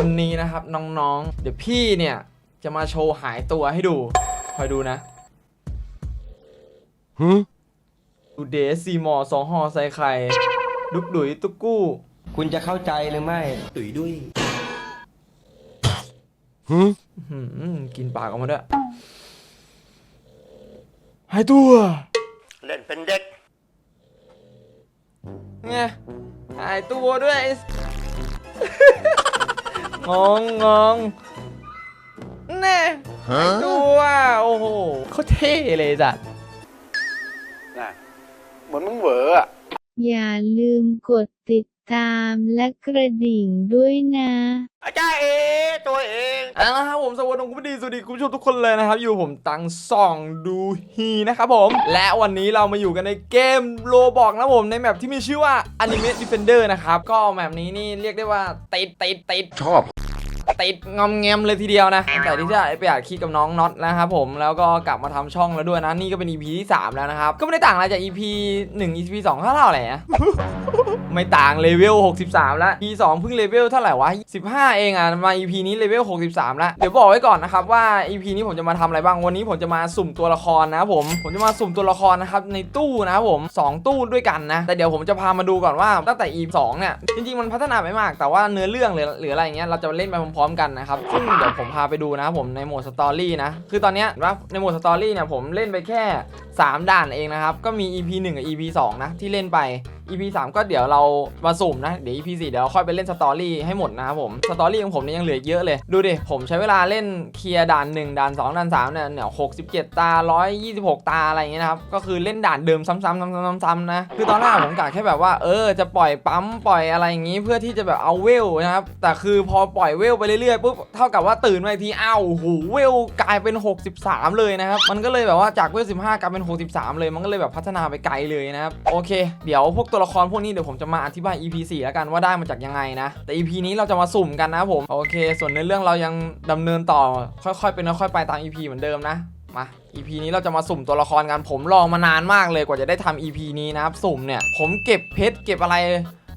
วันนี้นะครับน้องๆ เดี๋ยวพี่เนี่ยจะมาโชว์หายตัวให้ดูคอยดูนะดูเดซซีมอสองหอใส่ไข่ดุกดุยตุกกู้ คุณจะเข้าใจหรือไม่ตุ๋ยด้วยอื้อหือกินปากออกมาด้วย หายตัว เล่นเป็นเด็กไงหายตัวด้วยไอ้ งงงงแน่หายตัวโอ้โหเขาเท่เลยจัดเหมือนมึงเหวออะอย่าลืมกดติดตามและกระดิ่งด้วยนะ อาจารย์เอตัวเองเอาละครับผมสวัสดีคุณผู้ดีสวัสดีคุณผู้ชมทุกคนเลยนะครับ อยู่ผมตังส่องดูฮีนะครับผม และวันนี้เรามาอยู่กันในเกมโลบอกนะผมในแมปที่มีชื่อว่า Anime Defender นะครับ ก็แมปนี้นี่เรียกได้ว่าติดติดติดชอบ ติดงอมแงมเลยทีเดียวนะแต่ที่จะไปอัดคลิปกับน้องน็อตนะครับผมแล้วก็กลับมาทำช่องแล้วด้วยนะนี่ก็เป็น EP ที่ 3 แล้วนะครับ ก็ไม่ได้ต่างอะไรจาก EP 1 EP 2เท่าไหร่อะไม่ต่างเลเวล 63 แล้ว EP 2เพิ่งเลเวลเท่าไหร่วะ 15 เองอะมา EP นี้เลเวล 63 แล้ว เดี๋ยวบอกไว้ก่อนนะครับว่า EP นี้ผมจะมาทำอะไรบ้างวันนี้ผมจะมาสุ่มตัวละครนะผมผมจะมาสุ่มตัวละครนะครับในตู้นะผม 2 ตู้ด้วยกันนะแต่เดี๋ยวผมจะพามาดูก่อนว่าตั้งแต่ EP 2เนี่ยจริงๆมันพัฒนาไปมาก แต่ว่าเนื้อเรื่องหรือหรืออะไรเงี้ยเราจะเล่นไปพร้อมๆกันนะครับซึ่งเดี๋ยวผมพาไปดูนะครับผมในโหมดสตอรี่นะคือตอนนี้ว่าในโหมดสตอรี่เนี่ยผมเล่นไปแค่ 3 ด่านเองนะครับก็มี EP 1 กับ EP 2 นะที่เล่นไป EP 3 ก็เดี๋ยวเรามาสุ่มนะ เดี๋ยว EP 4 เดี๋ยวค่อยไปเล่นสตอรี่ให้หมดนะครับผมสตอรี่ของผมเนี่ยยังเหลือเยอะเลย ดูดิ ผมใช้เวลาเล่นเคลียร์ด่าน 1 ด่าน 2 ด่าน3เนี่ยเนี่ย67ตา 126 ตาอะไรอย่างเงี้ยนะครับ ก็คือเล่นด่านเดิมซ้ำๆซ้ำๆๆๆนะ คือตอนแรกผมกะแค่แบบว่าเออจะปล่อยปั๊มปล่อยอะไรอย่างงี้เพื่อที่จะแบบเอาเวลนะครับ แต่คือพอปล่อยเวลไปเรื่อยๆปุ๊บเท่ากับว่าตื่นมาอีกทีอ้าวโอ้โหเวลกลายเป็น 63 เลยนะครับ มันก็เลยแบบว่าจากเวล15กลายเป็น 63 เลย มันก็เลยแบบพัฒนาไปไกลเลยนะครับ โอเค เดี๋ยวพวกตัวละครพวกนี้เดี๋ยวผมจะมาอธิบาย EP 4แล้วกันว่าได้มาจากยังไงนะ แต่ EP นี้เราจะมาสุ่มกันนะผม โอเค ส่วนในเรื่องเรายังดำเนินต่อค่อยๆเป็นค่อยๆไปตาม EP เหมือนเดิมนะมา EP นี้เราจะมาสุ่มตัวละครกันผมรอมานานมากเลยกว่าจะได้ทำ EP นี้นะครับสุ่มเนี่ยผมเก็บเพชรเก็บอะไร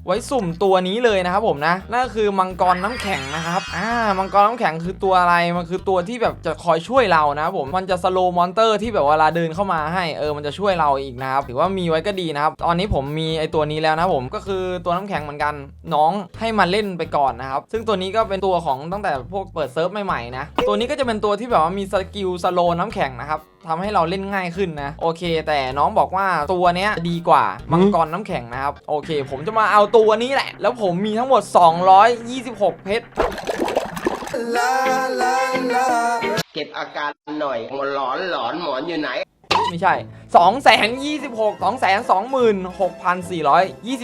ไว้สุ่มตัวนี้เลยนะครับผมนะนั่นก็คือมังกรน้ำแข็งนะครับอ่ามังกรน้ำแข็งคือตัวอะไรมันคือตัวที่แบบจะคอยช่วยเรานะครับผมมันจะสโลมอนเตอร์ที่แบบเวลาเดินเข้ามาให้เออมันจะช่วยเราอีกนะครับถือว่ามีไว้ก็ดีนะครับตอนนี้ผมมีไอตัวนี้แล้วนะผมก็คือตัวน้ำแข็งเหมือนกันน้องให้มาเล่นไปก่อนนะครับซึ่งตัวนี้ก็เป็นตัวของตั้งแต่พวกเปิดเซิร์ฟใหม่ๆนะตัวนี้ก็จะเป็นตัวที่แบบว่ามีสกิลสโลน้ำแข็งนะครับ ทำให้เราเล่นง่ายขึ้นนะ โอเค แต่น้องบอกว่าตัวเนี้ยดีกว่ามังกรน้ำแข็งนะครับ โอเค ผมจะมาเอาตัวนี้แหละ แล้วผมมีทั้งหมด 226 เพชรเก็บอาการหน่อยหมอนหลอนหลอนหมอนอยู่ไหนไม่ใช่2 26 2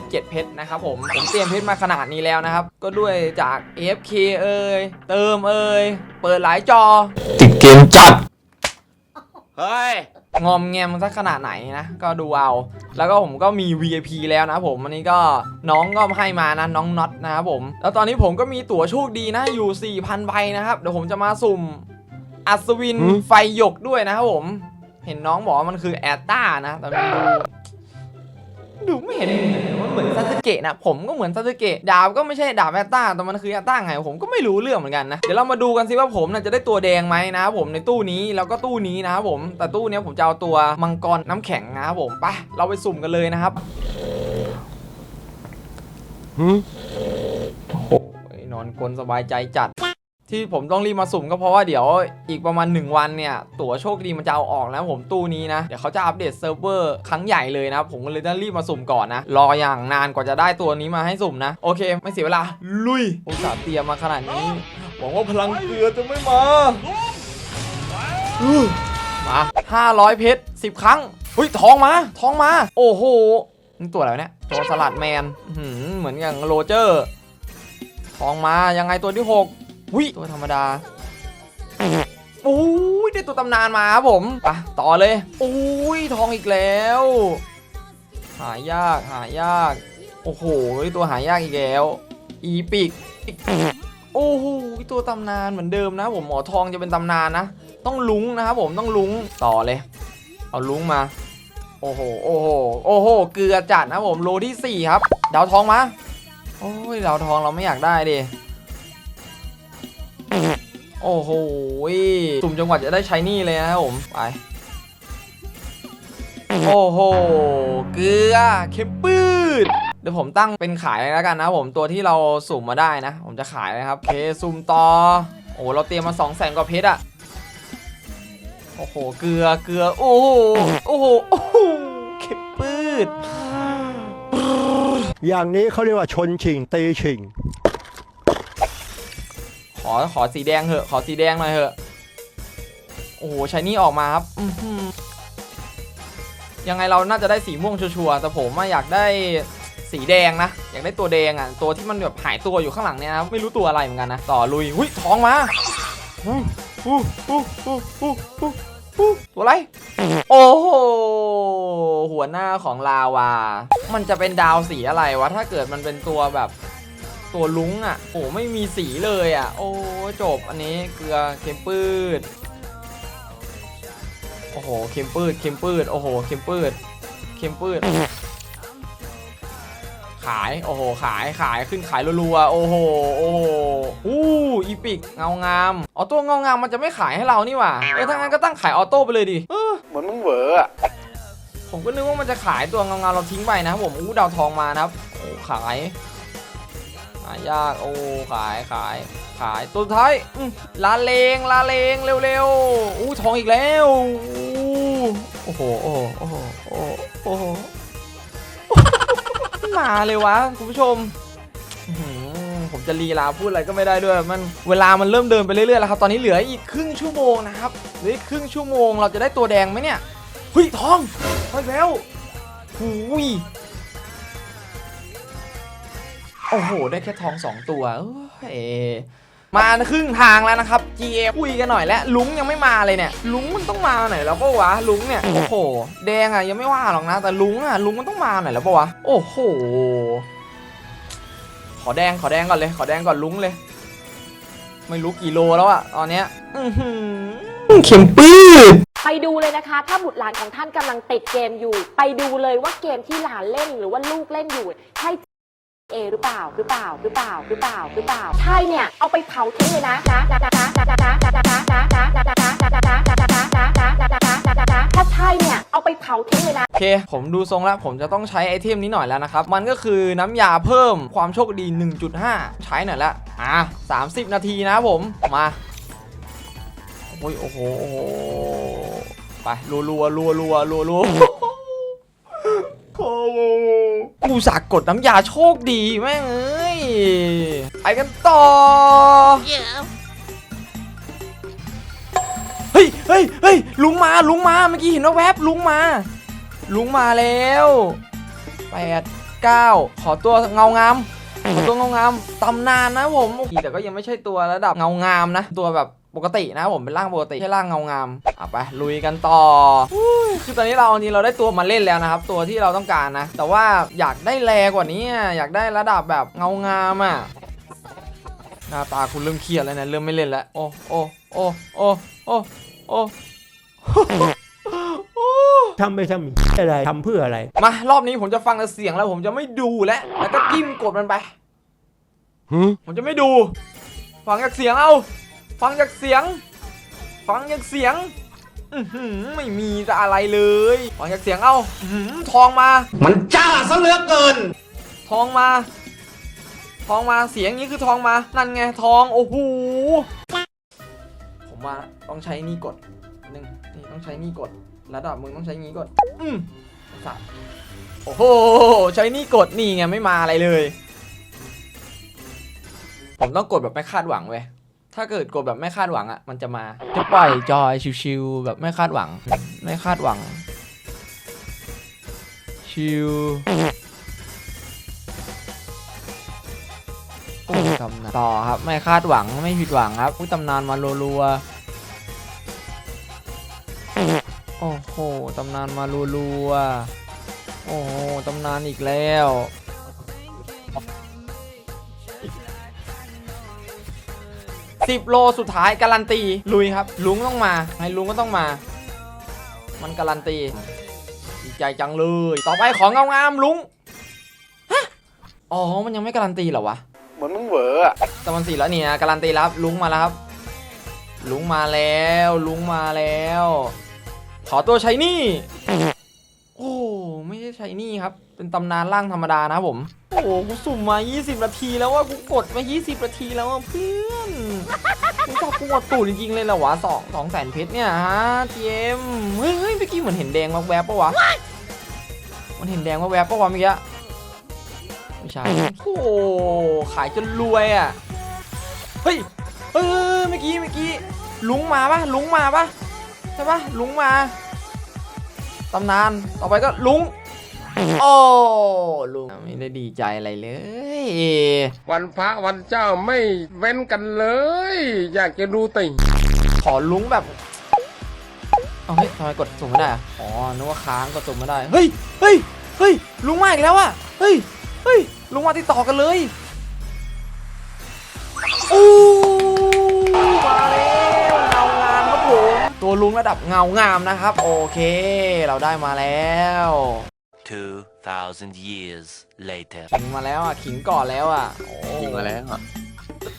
26,427 เพชรนะครับผม ผมเตรียมเพชรมาขนาดนี้แล้วนะครับ ก็ด้วยจาก AFK เอ่ยเติมเอ่ยเปิดหลายจอ ติดเกมจัด เฮ้ย งอมแงมสักขนาดไหนนะ ก็ดูเอา แล้วก็ผมก็มี VIP แล้วนะผมอันนี้ก็น้องก็ให้มานะน้องน็อตนะครับผม แล้วตอนนี้ผมก็มีตั๋วโชคดีนะอยู่ 4,000ใบนะครับ เดี๋ยวผมจะมาสุ่มอัศวินหืมไฟหยกด้วยนะครับผม เห็นน้องบอกว่ามันคือแอตตานะ แต่มันดู ดูไม่เห็นมันเหมือนซาสึเกะนะผมก็เหมือนซาสึเกะดาบก็ไม่ใช่ดาบแอตตาแต่มันคือแอตตาไงผมก็ไม่รู้เรื่องเหมือนกันนะเดี๋ยวเรามาดูกันสิว่าผมน่ะจะได้ตัวแดงไหมนะครับผมในตู้นี้แล้วก็ตู้นี้นะครับผมแต่ตู้เนี้ยผมจะเอาตัวมังกรน้ำแข็งนะครับผมไปเราไปสุ่มกันเลยนะครับหืมโอ้โหนอนกลนสบายใจจัด ที่ผมต้องรีบมาสุ่มก็เพราะว่าเดี๋ยวอีกประมาณ 1 วันเนี่ย ตั๋วโชคดีมันจะเอาออกแล้วผมตู้นี้นะ เดี๋ยวเขาจะอัปเดตเซิร์ฟเวอร์ครั้งใหญ่เลยนะ ผมก็เลยต้องรีบมาสุ่มก่อนนะ รออย่างนานกว่าจะได้ตัวนี้มาให้สุ่มนะ โอเค ไม่เสียเวลา ลุยผมสาห์เตรียมมาขนาดนี้หวังว่าพลังเกลือจะไม่มาอื้อมา500 เพชร10 ครั้งเฮ้ยทองมาทองมา โอ้โหนี่ตัวอะไรวะเนี่ยโจรสลัดแมนอื้อหือเหมือนอย่างโรเจอร์ทองมายังไงตัวที่ 6 วิตัวธรรมดาโอ้ยได้ตัวตำนานมาครับผมไปต่อเลยโอ้ยทองอีกแล้ว หายากหายาก โอ้โหตัวหายากอีกแล้ว อีปิกโอ้โหตัวตำนานเหมือนเดิมนะผมหมอทองจะเป็นตำนานนะ ต้องลุงนะครับผมต้องลุงต่อเลย เอาลุงมา โอ้โหโอ้โหโอ้โหเกลือจัดนะผมโลที่4ครับดาวทองมาโอ้ยดาวทองเราไม่อยากได้ดิ โอ้โหสุ่มจังหวัดจะได้ใช้หนี่เลยนะผม ไป โอ้โห เกลือเค็มปืดเดี๋ยวผมตั้งเป็นขายแล้วกันนะผมตัวที่เราสุ่มมาได้นะ ผมจะขายนะครับเคสุ่มต่อ โอ้เราเตรียมมา2 0 0แสนกว่าเพชรอะโอ้โห เกลือเกลือ โอ้โห โอ้โหเค็มปืดอย่างนี้เขาเรียกว่าชนชิงตีชิง อขอสีแดงเหอะ ขอสีแดงหน่อยเหอะ โอ้โหใช้นี่ออกมาครับอืยังไงเราน่าจะได้สีม่วงชัวร์แต่ผมอะอยากได้สีแดงนะ อยากได้ตัวแดงอะ ตัวที่มันแบบหายตัวอยู่ข้างหลังเนี่ยนะ ไม่รู้ตัวอะไรเหมือนกันนะ ต่อลุยหุ้ยท้องมาตัวอะไร โอ้โห หัวหน้าของลาวา มันจะเป็นดาวสีอะไรวะ ถ้าเกิดมันเป็นตัวแบบ ตัวลุงอะโอ้ไม่มีสีเลยอะ โอ้จบอันนี้เกลือเค็มปืดโอ้โหเค็มปืดเค็มปืดโอ้โหเค็มปืดเค็มปืดขายโอ้โหขายขายขึ้นขายรัวๆโอ้โหโอ้โหอู้อีปิกเงางามออโต้เงางามมันจะไม่ขายให้เรานี่หว่าเออถ้างั้นก็ตั้งขายออโต้ไปเลยดิเออเหมือนมึงเหวออะผมก็นึกว่ามันจะขายตัวเงาๆเราทิ้งไปนะครับผมอู้ดาวทองมานะครับโอ้ขายหายากโอ้ขายขายขายตัวท้ายลาเลงลาเลงเร็วๆอู้ทองอีกแล้วโอ้โหโอ้โหโอ้โหโอ้โหมาเลยวะคุณผู้ชมผมจะลีลาพูดอะไรก็ไม่ได้ด้วยมันเวลามันเริ่มเดินไปเรื่อยๆแล้วครับตอนนี้เหลืออีกครึ่งชั่วโมงนะครับเหลือครึ่งชั่วโมงเราจะได้ตัวแดงไหมเนี่ยเฮ้ยทองทองอีกแล้วหูย โอ้โห ได้แค่ทองสองตัวเอมาครึ่งทางแล้วนะครับ GM คุยกันหน่อยแล้วลุงยังไม่มาเลยเนี่ย ลุงมันต้องมาหน่อยแล้วปะวะ ลุงเนี่ย โอ้โห แดงอะยังไม่ว่าหรอกนะ แต่ลุงอะลุงมันต้องมาหน่อยแล้วปะวะ โอ้โห ขอแดงขอแดงก่อนเลย ขอแดงก่อนลุงเลย ไม่รู้กี่โลแล้วอะตอนเนี้ยอือหือเข็มปื้ดไปดูเลยนะคะ ถ้าบุตรหลานของท่านกำลังติดเกมอยู่ ไปดูเลยว่าเกมที่หลานเล่นหรือว่าลูกเล่นอยู่ ใช่ เอหรือเปล่าหรือเปล่าหรือเปล่าหรือเปล่าหรือเปล่าใช่เนี่ยเอาไปเผาทิ้งเลยนะนะนะนะนะนะนะนะนะนะนะนะนะนะนะนะนะนะถ้าใช่เนี่ยเอาไปเผาทิ้งเลยนะโอเค ผมดูทรงแล้วผมจะต้องใช้ไอเทมนี้หน่อยแล้วนะครับ มันก็คือน้ำยาเพิ่มความโชคดี 1.5 ใช้หน่อยละอะ30 นาทีนะผมมาโอ้ยโอ้โหโอ้โหไปรัวรัวรัวรัวรัวรัว โอ้โหกูสักกดน้ำยาโชคดีแม่งเอ้ยไปกันต่อ เฮ้ยเฮ้ยเฮ้ยลุงมาลุงมาเมื่อกี้เห็นว่าแวบลุงมา ลุงมาแล้วแปดเก้าขอตัวเงางามขอตัวเงางามตำนานนะผมแต่ก็ยังไม่ใช่ตัวระดับเงางามนะ ตัวแบบ ปกตินะผมเป็นร่างปกติแค่ร่างเงางามอะไปลุยกันต่ออุ้ยคือตอนนี้เราจริงเราได้ตัวมาเล่นแล้วนะครับ ตัวที่เราต้องการนะ แต่ว่าอยากได้แรงกว่านี้อะอยากได้ระดับแบบเงางามอะหน้าตาคุณเริ่มเครียดแล้วนะเริ่มไม่เล่นแล้วโอ้โอ้โอ้โอ้โอ้โอ้ทำไปทำอะไรทำเพื่ออะไร มารอบนี้ผมจะฟังแต่เสียงแล้วผมจะไม่ดูแล้วแล้วก็จิ้มกดมันไปผมจะไม่ดู ฟังจากเสียงเอา ฟังจากเสียง ฟังจากเสียงอือหือไม่มีจะอะไรเลย ฟังจากเสียงเอาอื้อหือทองมา มันจ้าซะเหลือเกิน ทองมา ทองมาเสียงนี้คือทองมา นั่นไงทองโอ้โหผมว่าต้องใช้นี่กดหนึ่งนี่ต้องใช้นี่กดระดับมึงต้องใช้งี้กด อืมสัตว์โอ้โหใช้นี่กดนี่ไงไม่มาอะไรเลย ผมต้องกดแบบไม่คาดหวังเว้ย ถ้าเกิดกดแบบไม่คาดหวังอะ มันจะมา จะปล่อยจอยชิวๆแบบไม่คาดหวัง ไม่คาดหวัง ชิวตำนานต่อครับ ไม่คาดหวังไม่ผิดหวังครับอุ้ตำนานมารัวๆโอ้โหตำนานมารัวๆโอ้โหตำนานอีกแล้ว สิบโลสุดท้ายการันตี ลุยครับ ลุงต้องมาให้ลุงก็ต้องมา มันการันตีดีใจจังเลย ต่อไปของเงางามลุงฮะอ๋อ มันยังไม่การันตีเหรอวะเหมือนมึงเหวออะแต่มันสี่แล้วนี่นะการันตีแล้วครับลุงมาแล้วครับ ลุงมาแล้ว ลุงมาแล้ว ขอตัวใช้นี่โอ้ไม่ใช่ใช้นี่ครับ เป็นตำนานร่างธรรมดานะครับผม โอ้กูสุ่มมา 20 นาทีแล้วว่ากูกดมา 20 นาทีแล้วอะเพื่อนกู ชอบกูกดตูดจริงๆเลยเหรอวะสองสองแสนเพชรเนี่ยฮะเจมเฮ้ยเฮ้ยเมื่อกี้เหมือนเห็นแดงแวบๆปะวะ มันเห็นแดงแวบๆปะวะเมื่อกี้ไม่ใช่โอ้ขายจนรวยอะ เฮ้ยเออเมื่อกี้เมื่อกี้ลุงมาปะลุงมาปะใช่ปะลุงมาตำนานต่อไปก็ลุง โอ้ลุงไม่ได้ดีใจอะไรเลย วันพระวันเจ้าไม่เว้นกันเลย อยากจะดูติ่งขอลุงแบบเอาเฮ้ยทำไมกดสุ่มไม่ได้อะอ๋อนึกว่าค้างกดสุ่มไม่ได้ เฮ้ยเฮ้ยเฮ้ยลุงมาอีกแล้วอะเฮ้ยเฮ้ยลุงมาติดต่อกันเลยโอ้มาแล้วเงางามครับผมตัวลุงระดับเงางามนะครับ โอเค เราได้มาแล้ว 2,000 years later. ขิงมาแล้วอะขิงก่อนแล้วอะโอ้ยิงมาแล้วอะ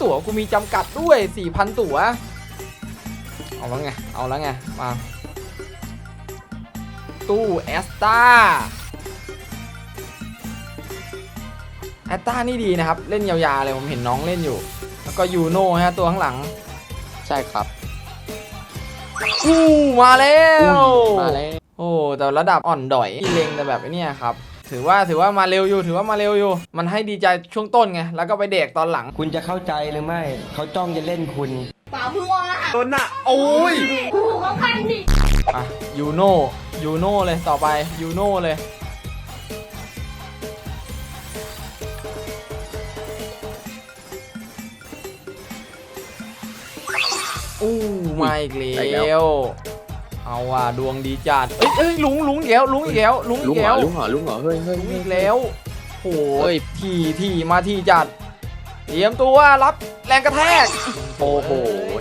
ตั๋วกูมีจำกัดด้วย 4,000 ตั๋ว เอาแล้วไง เอาแล้วไงมาตู้แอสตาแอสตานี่ดีนะครับ เล่นยาวๆเลย ผมเห็นน้องเล่นอยู่ แล้วก็ยูโน่ฮะตัวข้างหลัง ใช่ครับอู้มาแล้ว มาแล้ว โอ้แต่ระดับอ่อนดอยที่เลงแต่แบบไอ้เนี่ยครับถือว่าถือว่ามาเร็วอยู่ถือว่ามาเร็วอยู่ มันให้ดีใจช่วงต้นไงแล้วก็ไปเด็กตอนหลัง คุณจะเข้าใจหรือไม่เขาจ้องจะเล่นคุณต้นน่ะโอ้ยอะยูโน่ยูโน่เลยต่อไปยูโน่เลยอู้มาอีกอีกแล้แล้วว เอาว่ะดวงดีจัดเอ้ยเอ้ยลุงลุงอีกแล้วลุงอีกแล้วลุงลุอีงกเหรแล้อวลุงเหรอลุงเหรอเฮ้ยเฮ้ยลุงเฮ้ยอีกแล้วโหเฮ้ยทีทีมาทีจัดเตรียมตัวรับแรงกระแทกโอ้โห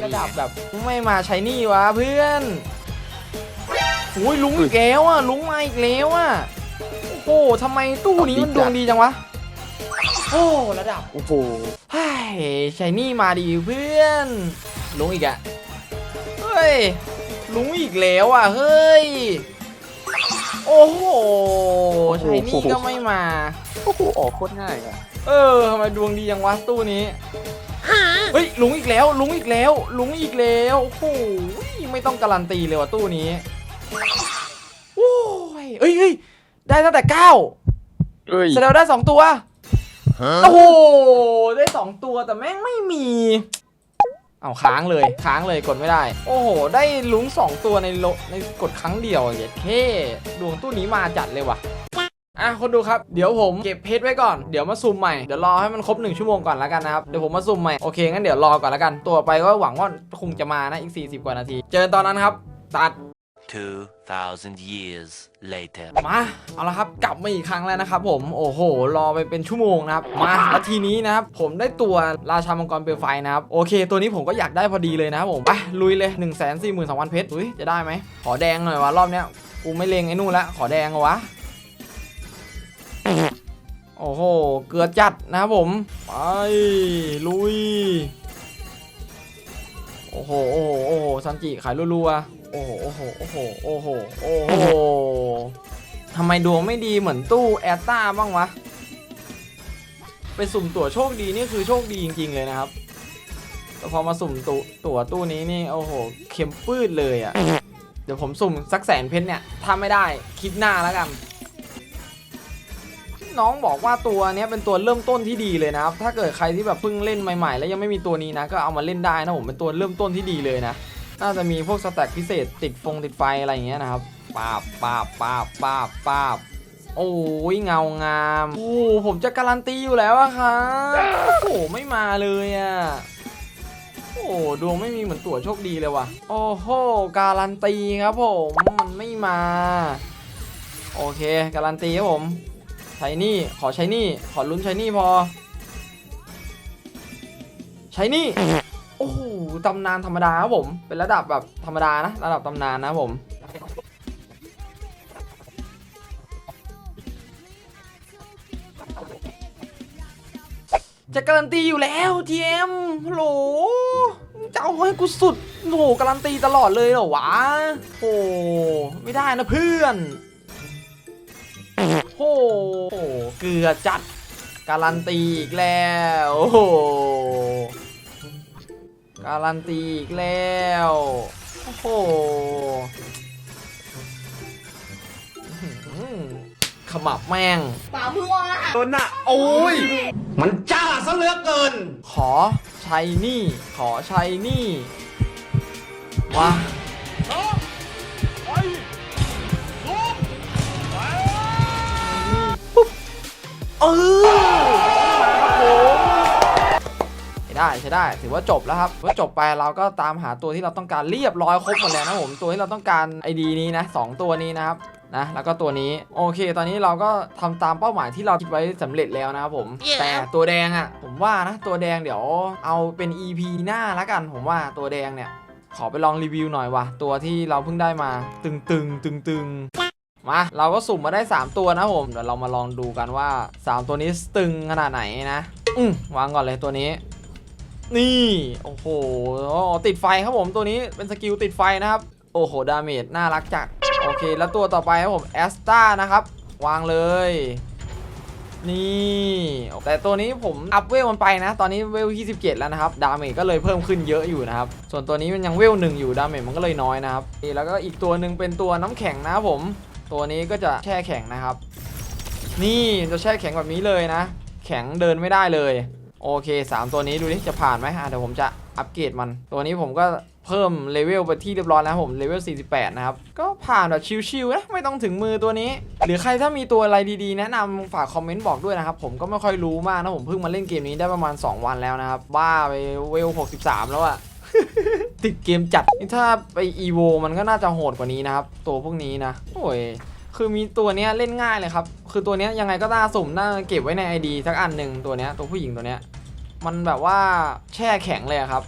ระดับแบบไม่มาใช้หนี่วะเพื่อนโอ้ยลุงอีกแล้วอะลุงมาอีกแล้วอะโอ้โหทำไมตู้นี้มันดวงดีจังวะโอ้ระดับ โอ้โหเฮ้ยใช้หนี่มาดีเพื่อนลุงอีกอะเฮ้ย ลุงอีกแล้วอะ เฮ้ย โอ้โหใช้หนี่ก็ไม่มา โอ้โหออกโคตรง่ายอะเออทำไมดวงดีจังวะตู้นี้เฮ้ยลุงอีกแล้ว ลุงอีกแล้ว ลุงอีกแล้วโอ้โหไม่ต้องการันตีเลยว่ะตู้นี้โอ้ยเอ้ยเอ้ยได้ตั้งแต่เก้าเอ้ยแสดงว่าได้สองตัวโอ้โหได้สองตัวแต่แม่งไม่มี เอาค้างเลยค้างเลยกดไม่ได้ โอ้โห ได้ลุงสองตัวในโลในกดครั้งเดียวเย็ดเคดวงตู้นี้มาจัดเลยว่ะอะคนดูครับ เดี๋ยวผมเก็บเพชรไว้ก่อน เดี๋ยวมาซูมใหม่ เดี๋ยวรอให้มันครบ 1 ชั่วโมงก่อนแล้วกันนะครับ เดี๋ยวผมมาซูมใหม่ โอเคงั้นเดี๋ยวรอก่อนแล้วกัน ตัวไปก็หวังว่าคงจะมานะอีก 40 กว่านาที เจอกันตอนนั้นครับ ตัด 2,000 years later. มา เอาละครับ กลับมาอีกครั้งแล้วนะครับผม โอ้โห รอไปเป็นชั่วโมงนะครับ มาแล้วทีนี้นะครับ ผมได้ตัวราชามังกรเปลวไฟนะครับ โอเค ตัวนี้ผมก็อยากได้พอดีเลยนะครับผม ไป ลุยเลย 1 4 2 0 0 0 เพชร อุ้ย จะได้ไหม ขอแดงหน่อยวะ รอบเนี้ย กูไม่เลงไอ้นู่นละ ขอแดงวะ โอ้โห เกือจัดนะครับผม ไป ลุย โอ้โห โอ้โห โอ้โหซันจิขายรัวๆ โอ้โหโอ้โหโอ้โหโอ้โหโอ้โหทำไมดวงไม่ดีเหมือนตู้แอตตาบ้างวะ ไปสุ่มตั๋วโชคดีนี่คือโชคดีจริง ๆ เลยนะครับ แต่พอมาสุ่มตัวตั๋วตู้นี้นี่โอ้โหเข็มปืดเลยอะ่ะ เดี๋ยวผมสุ่มสักแสนเพชรเนี่ย ถ้าไม่ได้คลิปหน้าแล้วกัน น้องบอกว่าตัวนี้เป็นตัวเริ่มต้นที่ดีเลยนะครับ ถ้าเกิดใครที่แบบเพิ่งเล่นใหม่ ๆ แล้วยังไม่มีตัวนี้นะ ก็เอามาเล่นได้นะผมเป็นตัวเริ่มต้นที่ดีเลยนะ น่าจะมีพวกสแต็กพิเศษติดฟงติดไฟอะไรอย่างเงี้ยนะครับปาบปาบปาบปาบปาบโอ้ยเงางามโอ้ผมจะการันตีอยู่แล้วอะครับโอ้โหไม่มาเลยอะโอ้ดวงไม่มีเหมือนตั๋วโชคดีเลยว่ะ โอ้โหการันตีครับผมมันไม่มา โอเคการันตีครับผมใช้หนี่ขอใช้หนี่ขอลุ้นใช้หนี่พอ ใช้หนี่โอ้โห ตำนานธรรมดาครับผม เป็นระดับแบบธรรมดานะ ระดับตำนานนะผมจะการันตีอยู่แล้วทีเอ็มฮัลโหลจะเอาให้กูสุดโอ้โหการันตีตลอดเลยเหรอวะโอ้ไม่ได้นะเพื่อนโอ้โหเกลือจัด การันตีอีกแล้วโอ้โห การันตีอีกแล้ว โอ้โหอื้อหือขมับแม่งมันจ้าซะเหลือเกิน ขอใช้หนี่ ขอใช้หนี่มาปุ๊บเออ ได้ใช้ได้ ถือว่าจบแล้วครับว่าจบไปเราก็ตามหาตัวที่เราต้องการเรียบร้อยครบหมดแล้วนะผมตัวที่เราต้องการไอดีนี้นะสองตัวนี้นะครับนะแล้วก็ตัวนี้โอเค ตอนนี้เราก็ทำตามเป้าหมายที่เราคิดไว้สำเร็จแล้วนะครับผมแต่ตัวแดงอะ่ะผมว่านะตัวแดงเดี๋ยวเอาเป็น EP หน้าละกัน ผมว่าตัวแดงเนี่ย ขอไปลองรีวิวหน่อยว่ะตัวที่เราเพิ่งได้มาตึงตึงตึงตึงๆมาเราก็สุ่มมาได้ 3 ตัวนะผมเดี๋ยวเรามาลองดูกันว่า 3 ตัวนี้ตึงขนาดไหนนะ อืมวางก่อนเลยตัวนี้ นี่ โอ้โห ติดไฟครับผมตัวนี้เป็นสกิลติดไฟนะครับ โอ้โห ดาเมจน่ารักจัดโอเค แล้วตัวต่อไปครับผมแอสตานะครับ วางเลย นี่ แต่ตัวนี้ผมอัพเวลมันไปนะ ตอนนี้เวลที่17แล้วนะครับ ดาเมจก็เลยเพิ่มขึ้นเยอะอยู่นะครับ ส่วนตัวนี้มันยังเวลหนึ่งอยู่ ดาเมจมันก็เลยน้อยนะครับแล้วก็อีกตัวหนึ่งเป็นตัวน้ำแข็งนะครับผม ตัวนี้ก็จะแช่แข็งนะครับ นี่จะแช่แข็งแบบนี้เลยนะ แข็งเดินไม่ได้เลย โอเค 3 ตัวนี้ดูดิจะผ่านไหมอะเดี๋ยวผมจะอัปเกรดมัน ตัวนี้ผมก็เพิ่มเลเวลไปที่เรียบร้อยแล้วผมเลเวล 48 นะครับ ก็ผ่านแบบชิวๆนะไม่ต้องถึงมือตัวนี้ หรือใครถ้ามีตัวอะไรดีๆ แนะนำฝากคอมเมนต์บอกด้วยนะครับ ผมก็ไม่ค่อยรู้มากนะผมเพิ่งมาเล่นเกมนี้ได้ประมาณ 2 วันแล้วนะครับ บ้าไปเวล 63 แล้วอะติดเกมจัดนี่ถ้าไปอีโวมันก็น่าจะโหดกว่านี้นะครับ ตัวพวกนี้นะโอ้ย คือมีตัวเนี้ยเล่นง่ายเลยครับ คือตัวเนี้ยยังไงก็น่าสุ่มน่าเก็บไว้ใน ID สักอันหนึ่งตัวเนี้ยตัวผู้หญิงตัวเนี้ยมันแบบว่าแช่แข็งเลยครับ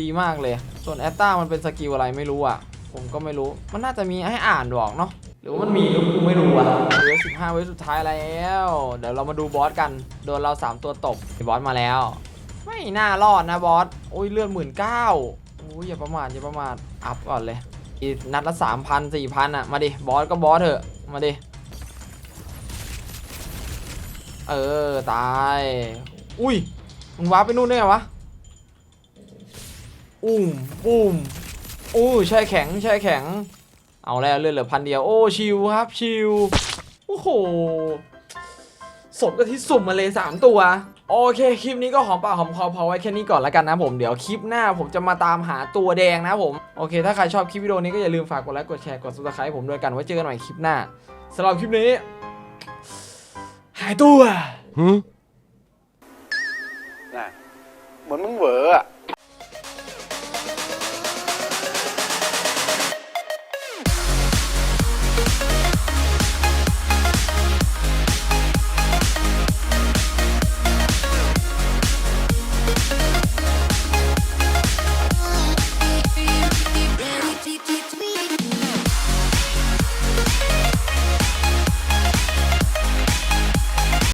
ดีมากเลย ส่วนแอตตามันเป็นสกิลอะไรไม่รู้อะ ผมก็ไม่รู้ มันน่าจะมีให้อ่านบอกเนาะ หรือว่ามันมีหรือกูไม่รู้อะเวฟสิบห้าเวฟสุดท้ายแล้ว เดี๋ยวเรามาดูบอสกัน โดนเรา3ตัวตบไอ้บอสมาแล้ว ไม่น่ารอดนะบอส โอ้ยเลือดหมื่นเก้าโอ้ยอย่าประมาทอย่าประมาท อัพก่อนเลย อีกนัดละสามพันสี่พันอะ มาดิ บอสก็บอสเถอะ มาดิ เออ ตาย อุ้ยมึงว้าร์ปไปนู่นได้ไงวะ อุ้มอุ้มอู้แช่แข็งแช่แข็ง เอาแล้วเลือดเหลือพันเดียว โอ้ ชิวครับ ชิว โอ้โหสมกับที่สุ่มมาเลย3ตัว โอเคคลิปนี้ก็หอมปากหอมคอพอไว้แค่นี้ก่อนแล้วกันนะผมเดี๋ยวคลิปหน้าผมจะมาตามหาตัวแดงนะผมโอเค ถ้าใครชอบคลิปวิดีโอนี้ก็อย่าลืมฝากกดไลค์กดแชร์กด subscribe ผมด้วยกันไว้เจอกันใหม่คลิปหน้าสำหรับคลิปนี้ หายตัวเหมือนมึงเหวออะ